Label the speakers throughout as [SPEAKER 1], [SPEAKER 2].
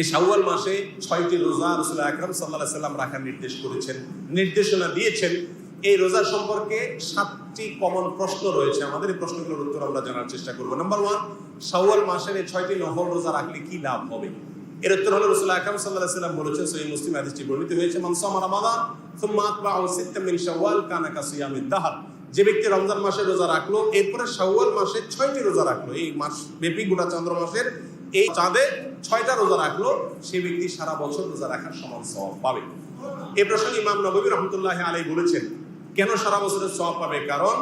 [SPEAKER 1] এই শাওয়াল মাসে ছয়টি রোজা রসুল আকরম সাল্লাহ সাল্লাম রাখার নির্দেশ করেছেন, নির্দেশনা দিয়েছেন। এই রোজা সম্পর্কে সাতটি কমন প্রশ্ন রয়েছে। আমাদের এই প্রশ্নগুলোর উত্তর আমরা জানার চেষ্টা করব। নাম্বার ওয়ান শাওয়াল মাসের এই ছয়টি নহর রোজা রাখলে কি লাভ হবে? এর উত্তর হলো রসুল আকরম সাল্লাহ সাল্লাম বলেছেন সহি মুসলিম হাদিসটি বর্ণিত হয়েছে মানসামা রামাদান, সুম্মা আতবাউ সিত্তাম মিন শাওয়াল কানা কাসিয়ামিদ দাহর। যে ব্যক্তি রমজান মাসে রোজা রাখল, এরপরে শাওয়াল মাসে ছয়টি রোজা রাখল। এই মাস ব্যাপী গোটা চন্দ্র মাসের এই চাঁদে ছয়টা রোজা রাখল, সে ব্যক্তি সারা বছর রোজা রাখার সমান সওয়াব পাবে। এ প্রসঙ্গে ইমাম নবী রহমতুল্লাহ আলাই বলেছেন, কেন সারা বছরের সওয়াব পাবে? কারণ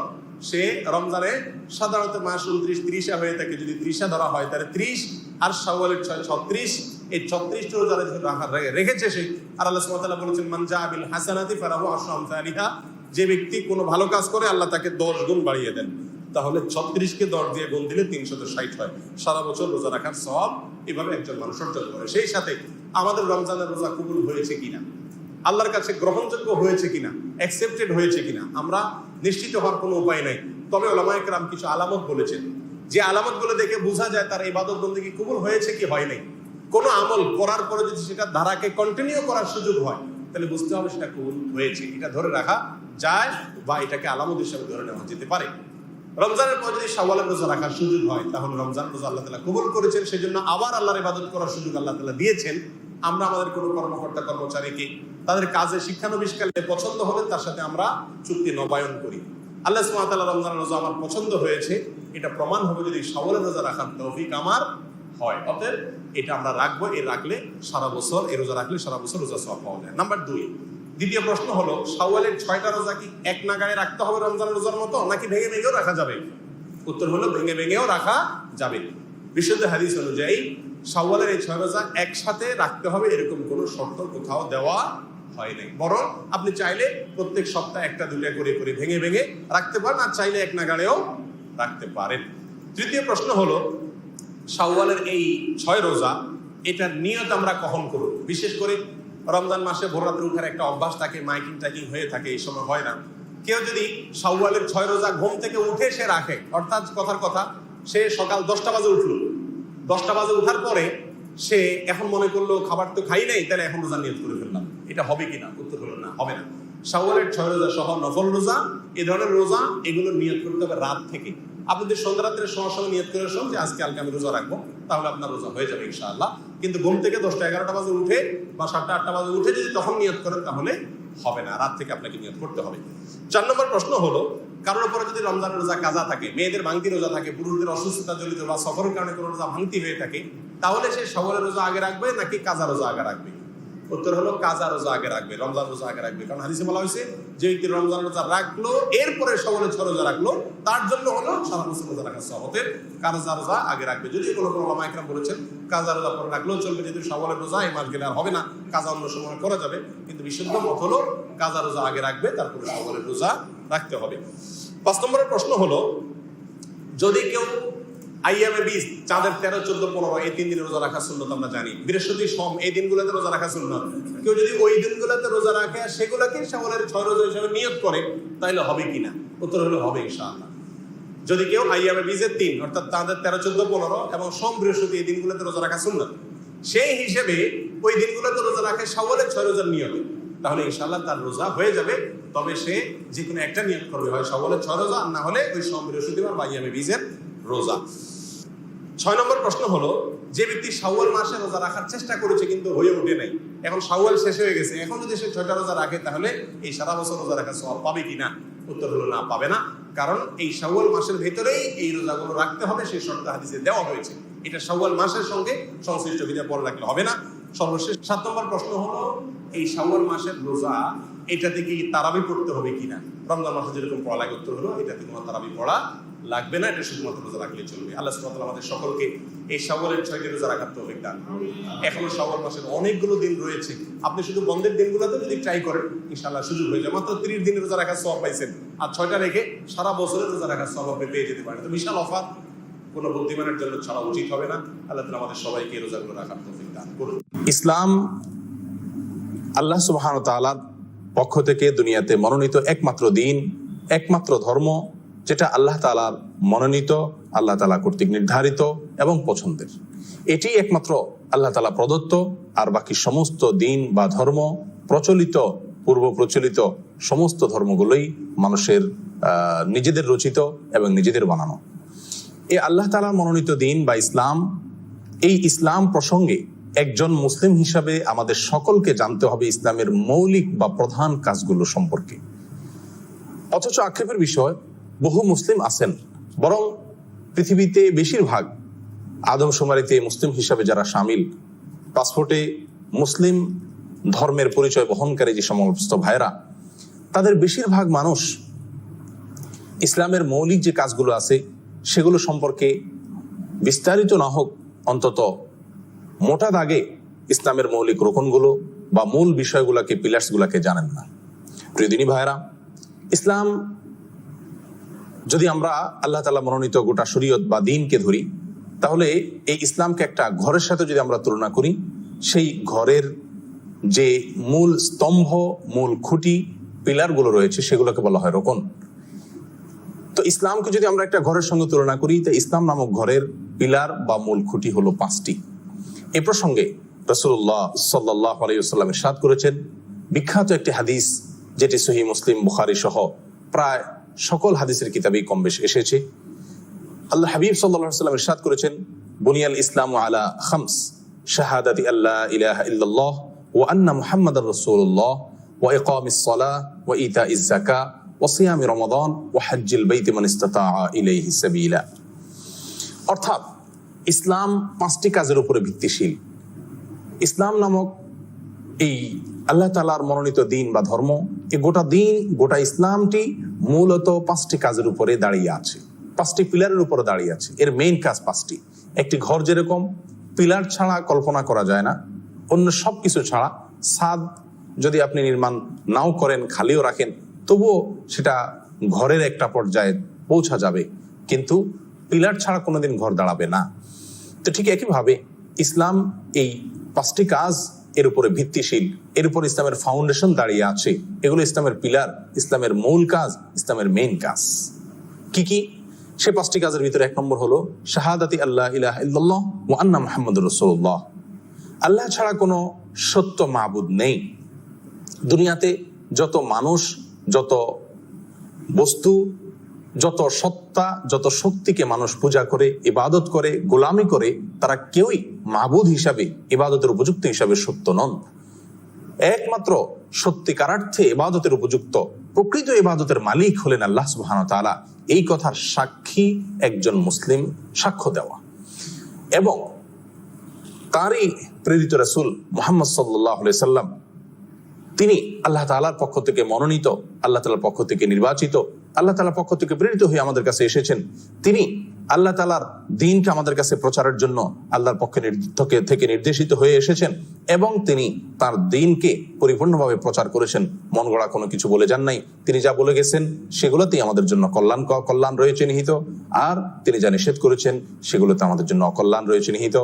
[SPEAKER 1] সে রমজানে সাধারণত মাস উনত্রিশ ত্রিশা হয়ে থাকে, যদি ত্রিশা ধরা হয়, তাহলে ত্রিশ, আর শাওয়ালের ছয় ছত্রিশ, এই ছত্রিশটা রোজা যখন রাখা রেখেছে সে। আর আল্লাহ সুবহানাহু বলেছেন মানজা আবিল হাসানাতি ফারাহু আশরু যে ব্যক্তি কোনো ভালো কাজ করে, আল্লাহ তাকে দশ গুণ বাড়িয়ে দেন। তাহলে ছত্রিশকে দশ দিয়ে গুণ দিলে তিনশত ষাট হয়। সারা বছর রোজা রাখার সব এভাবে একজন মানুষ অর্জন করে। সেই সাথে আমাদের রমজানের রোজা কবুল হয়েছে কিনা? আল্লাহর কাছে গ্রহণযোগ্য হয়েছে কিনা? অ্যাকসেপ্টেড হয়েছে কিনা? আমরা নিশ্চিত হওয়ার কোনো উপায় নাই। তবে ওলামায়ক রাম কিছু আলামত বলেছেন। যে আলামত আলামতগুলো দেখে বোঝা যায় তার ইবাদত বন্দী কবুল হয়েছে কি হয় নাই। কোনো আমল করার পরে যদি সেটা ধারাকে কন্টিনিউ করার সুযোগ হয়, তাহলে বুঝতে হবে সেটা কবুল হয়েছে। এটা ধরে রাখা যায় বা এটাকে আলামত হিসাবে ধরে নেওয়া যেতে পারে। রমজানের পর যদি শাওয়ালের রোজা রাখার সুযোগ হয়, তাহলে রমজান রোজা আল্লাহ তালা কবুল করেছেন। সেই জন্য আবার আল্লাহর ইবাদত করার সুযোগ আল্লাহ তালা দিয়েছেন। আমরা আমাদের কোনো কর্মকর্তা, কর্মচারীকে তাদের কাজে শিক্ষানবিষ্কালে পছন্দ হবে তার সাথে আমরা চুক্তি নবায়ন করি। আল্লাহ সুমাতাল্লাহ রমজান রোজা আমার পছন্দ হয়েছে। এটা প্রমাণ হবে যদি শাওয়ালের রোজা রাখার তৌফিক আমার হয়। অতএব এটা আমরা রাখব, এ রাখলে সারা বছর, এ রোজা রাখলে সারা বছর রোজা সব পাওয়া যায়। নাম্বার দুই দ্বিতীয় প্রশ্ন হলো, শাওয়ালের ছয়টা রোজা কি এক নাগাড়ে রাখতে হবে রমজানের রোজার মতো, নাকি ভেঙে ভেঙেও রাখা যাবে? উত্তর হলো, ভেঙে ভেঙেও রাখা যাবে। বিশুদ্ধ হাদিস অনুযায়ী, শাওয়ালের এই ছয় রোজা একসাথে রাখতে হবে এরকম কোনো শর্ত কোথাও দেওয়া হয় নাই। বরং আপনি চাইলে প্রত্যেক সপ্তাহে একটা দুইটা করে করে ভেঙে ভেঙে রাখতে পারেন, আর চাইলে এক নাগাড়েও রাখতে পারেন। তৃতীয় প্রশ্ন হলো, শাওয়ালের এই ছয় রোজা, এটার নিয়ত আমরা কখন করব? বিশেষ করে রমজান মাসে ভোর রাত্রে উঠার একটা অভ্যাস থাকে, মাইকিং টাইকিং হয়ে থাকে, এই সময় হয় না। কেউ যদি শাওয়ালের ছয় রোজা ঘুম থেকে উঠে সে রাখে, অর্থাৎ কথার কথা, সে সকাল দশটা বাজে উঠল। দশটা বাজে উঠার পরে সে এখন মনে করল, খাবার তো খাই নাই, তাহলে এখন রোজা নিয়ত করে ফেললাম। এটা হবে কিনা উত্তর হলো না, হবে না। শাওয়ালের ছয় রোজা সহ নফল রোজা, এ ধরনের রোজা, এগুলো নিয়ত করতে হবে রাত থেকে। আপনি সন্ধ্যা রাত্রে সময় সময় নিয়ত করে শোন যে, আজকে কালকে আমি রোজা রাখব তাহলে আপনার রোজা হয়ে যাবে ইনশাআল্লাহ। কিন্তু ঘুম থেকে দশটা এগারোটা বাজে উঠে বা সাতটা আটটা বাজে উঠে যদি তখন নিয়ত করেন, তাহলে হবে না। রাত থেকে আপনাকে নিয়ত করতে হবে। চার নম্বর প্রশ্ন হলো, কারোর উপরে যদি রমজান রোজা কাজা থাকে, মেয়েদের ভাঙতি রোজা থাকে, পুরুষদের অসুস্থতা জড়িত বা সফরের কারণে কোনো রোজা ভাঙতি হয়ে থাকে, তাহলে সে সবরের রোজা আগে রাখবে নাকি কাজা রোজা আগে রাখবে? উত্তর হলো কাজা রোজা আগে রাখবে, রমজান রোজা আগে রাখবে। কারণ হাদিসে বলা হয়েছে, যে ব্যক্তি রমজান রোজা রাখল, এরপরে সবলে ছ রোজা রাখল, তার জন্য হলো সারা বছর রোজা রাখা সহতের কাজা রোজা আগে রাখবে। যদি কোনো কোনো লামাইকরাম বলেছেন, কাজা রোজা পরে রাখলেও চলবে যদি সবলের রোজা এই মাস গেলে আর হবে না, কাজা অন্য সময় করা যাবে। কিন্তু বিশুদ্ধ মত হলো কাজা রোজা আগে রাখবে, তারপরে সবলের রোজা রাখতে হবে। পাঁচ নম্বরের প্রশ্ন হলো, যদি কেউ আইএমএ বিশ চাঁদের তেরো, চোদ্দ, পনেরো, এই তিন দিনে রোজা রাখা আমরা জানি। বৃহস্পতি সোম, এই দিনগুলোতে রোজা রাখা কেউ যদি ওই দিনগুলোতে রোজা রাখে, সেগুলোকে সেগুলোর ছয় রোজা হিসাবে নিয়োগ করে, তাহলে হবে কিনা উত্তর হবে ইনশাআল্লাহ। যদি কেউ আইয়ামে বীজের তিন, অর্থাৎ তাদের তেরো, চোদ্দ, পনেরো এবং সোম, বৃহস্পতি এই দিনগুলোতে রোজা রাখা সুন্নত, সেই হিসেবে ওই দিনগুলোতে রোজা রাখে সবলের ছয় রোজার নিয়মে। তাহলে ইনশাল্লাহ তার রোজা হয়ে যাবে, তবে সে যে কোনো একটা নিয়ত করবে, হয় সবলের ছয় রোজা না হলে ওই সোম, বৃহস্পতিবার বা আইয়ামে বীজের রোজা। ছয় নম্বর প্রশ্ন হলো, যে ব্যক্তি শাওয়াল মাসে রোজা রাখার চেষ্টা করেছে কিন্তু হয়ে ওঠে নাই। এখন শাওয়াল শেষ হয়ে গেছে, এখন যদি সে ছয়টা রোজা রাখে, তাহলে এই সারা বছর রোজা রাখার সব পাবে কিনা? উত্তর হলো না, পাবে না। কারণ এই শাওয়াল মাসের ভেতরেই এই রোজাগুলো রাখতে হবে, সেই শর্ত হাদিসে দেওয়া হয়েছে। এটা শাওয়াল মাসের সঙ্গে সংশ্লিষ্ট বিধায় পরে রাখলে হবে না। সর্বশেষ সাত নম্বর প্রশ্ন হলো, এই শাওয়াল মাসের রোজা এটাতে কি তারাবি পড়তে হবে কিনা? রমজান মাসে যেরকম পড়া লাগে উত্তর হলো এটাতে কোনো তারাবি পড়া লাগবে না এটা শুধুমাত্র রোজা রাখলে চলবে। আল্লাহ সুবহানাহু আমাদের সকলকে এই শাওয়ালের ছয়টি রোজা রাখার তৌফিক দান এখনও শাওয়াল মাসের অনেকগুলো দিন রয়েছে। আপনি শুধু বন্ধের দিনগুলোতে যদি ট্রাই করেন ইনশাআল্লাহ সুযোগ হয়ে যায়। মাত্র 30 দিনের রোজা রাখার সওয়াব পাইছেন। আর ছয়টা রেখে সারা বছরের রোজা রাখার সওয়াব আপনি পেয়ে যেতে পারেন। তো বিশাল অফার। কোনো বুদ্ধিমানের জন্য ছাড়া উচিত হবে না। আল্লাহ তাআলা আমাদের সবাইকে রোজাগুলো রাখার তৌফিক দান করুন।
[SPEAKER 2] ইসলাম আল্লাহ সুবহান তাআলার পক্ষ থেকে দুনিয়াতে মনোনীত একমাত্র দিন, একমাত্র ধর্ম, যেটা আল্লাহ তাআলার মনোনীত, আল্লাহ তাআলা কর্তৃক নির্ধারিত এবং পছন্দের। এটি একমাত্র আল্লাহ তালা প্রদত্ত, আর বাকি সমস্ত দিন বা ধর্ম প্রচলিত, পূর্ব প্রচলিত সমস্ত ধর্মগুলোই মানুষের নিজেদের রচিত এবং নিজেদের বানানো। এই আল্লাহ তালা মনোনীত দিন বা ইসলাম, এই ইসলাম প্রসঙ্গে একজন মুসলিম হিসাবে আমাদের সকলকে জানতে হবে ইসলামের মৌলিক বা প্রধান কাজগুলো সম্পর্কে। অথচ আক্ষেপের বিষয়, বহু মুসলিম আছেন, বরং পৃথিবীতে বেশিরভাগ আদমশুমারিতে মুসলিম হিসাবে যারা সামিল, পাসপোর্টে মুসলিম ধর্মের পরিচয় বহনকারী যে সমস্ত ভাইরা তাদের বেশিরভাগ মানুষ ইসলামের মৌলিক যে কাজগুলো আছে, সেগুলো সম্পর্কে বিস্তারিত না হোক, অন্তত মোটা দাগে ইসলামের মৌলিক রোকনগুলো বা মূল বিষয়গুলোকে পিলার্সগুলোকে জানেন না। প্রিয়দিনী ভাইরা ইসলাম যদি আমরা আল্লাহ তালা মনোনীত গোটা শরীয়ত বা দিনকে ধরি, তাহলে এই ইসলামকে একটা ঘরের সাথে যদি আমরা তুলনা করি, সেই ঘরের যে মূল স্তম্ভ, মূল খুঁটি পিলারগুলো রয়েছে, সেগুলোকে বলা হয় রোকন। তো ইসলামকে যদি আমরা একটা ঘরের সঙ্গে তুলনা করি, তো ইসলাম নামক ঘরের পিলার বা মূল খুঁটি হলো পাঁচটি। এ প্রসঙ্গে রসুল্লাহ সাল্লাহ আলাইসাল্লাম ইরশাদ করেছেন, বিখ্যাত একটি হাদিস যেটি সহি মুসলিম বুখারি সহ প্রায় সকল হাদিসের কিতাবেই কম বেশ এসেছে। আল্লাহ হাবিব সাল্লাহ সাল্লাম ইরশাদ করেছেন, বুনিয়াল ইসলাম আলা খামস, শাহাদাতি আল্লাহ ইলাহা ইল্লাল্লাহ ওয়া আন্না মুহাম্মাদার রাসূলুল্লাহ ওয়া ইকামিস সালাহ ওয়া ইতাইজ যাকাহ ওয়া সিয়ামি রমাদান ওয়া হজ্জিল বাইতি মান ইলাইহি সাবিলা। অর্থাৎ ইসলাম পাঁচটি কাজের উপরে ভিত্তিশীল। ইসলাম নামক এই আল্লাহ তালার মনোনীত দিন বা ধর্ম এই গোটা দিন, গোটা ইসলামটি মূলত পাঁচটি কাজের উপরে দাঁড়িয়ে আছে। পাঁচটি পিলারের উপরে দাঁড়িয়ে আছে। এর মেইন কাজ পাঁচটি। একটি ঘর যেরকম, পিলার ছাড়া কল্পনা করা যায় না। অন্য সব কিছু ছাড়া সাদ যদি আপনি নির্মাণ নাও করেন, খালিও রাখেন, তবুও সেটা ঘরের একটা পর্যায়ে পৌঁছা যাবে। কিন্তু পিলার ছাড়া কোনোদিন ঘর দাঁড়াবে না। তো ঠিক একইভাবে ইসলাম এই পাঁচটি কাজ, এর উপরে ভিত্তিশীল, এর উপর ইসলামের ফাউন্ডেশন দাঁড়িয়ে আছে। এগুলো ইসলামের পিলার, ইসলামের মূল কাজ, ইসলামের মেইন কাজ। কি কি? সে পাঁচটি কাজের ভিতরে এক নম্বর হলো শাহাদাতি আল্লাহ ইলাহ ইল্লাল্লাহ মোহাম্মদ রসুল্লাহ আল্লাহ ছাড়া কোনো সত্য মাবুদ নেই। দুনিয়াতে যত মানুষ, যত বস্তু যত সত্তা, যত শক্তিকে মানুষ পূজা করে, ইবাদত করে, গোলামি করে, তারা কেউই মাবুদ হিসাবে, ইবাদতের উপযুক্ত হিসাবে সত্য নন। একমাত্র সত্যিকারার্থে ইবাদতের উপযুক্ত, প্রকৃত ইবাদতের মালিক হলেন আল্লাহ সুবহান তাআলা। এই কথার সাক্ষী একজন মুসলিম সাক্ষ্য দেওয়া। এবং তারই প্রেরিত রাসূল মোহাম্মদ সাল্লাহ সাল্লাম তিনি আল্লাহ তালার পক্ষ থেকে মনোনীত, আল্লাহ তালার পক্ষ থেকে নির্বাচিত আল্লাহ তালার পক্ষ থেকে প্রেরিত হয়ে আমাদের কাছে এসেছেন। তিনি আল্লাহ তালার দিনকে আমাদের কাছে প্রচারের জন্য আল্লাহর পক্ষে থেকে- থেকে নির্দেশিত হয়ে এসেছেন এবং তিনি তার দিনকে পরিপূর্ণভাবে প্রচার করেছেন। মন গড়া কোনো কিছু বলে যান নাই। তিনি যা বলে গেছেন, সেগুলোতেই আমাদের জন্য কল্যাণ কল্যাণ রয়েছে নিহিত। আর তিনি যা নিষেধ করেছেন, সেগুলোতে আমাদের জন্য অকল্যাণ রয়েছে নিহিত।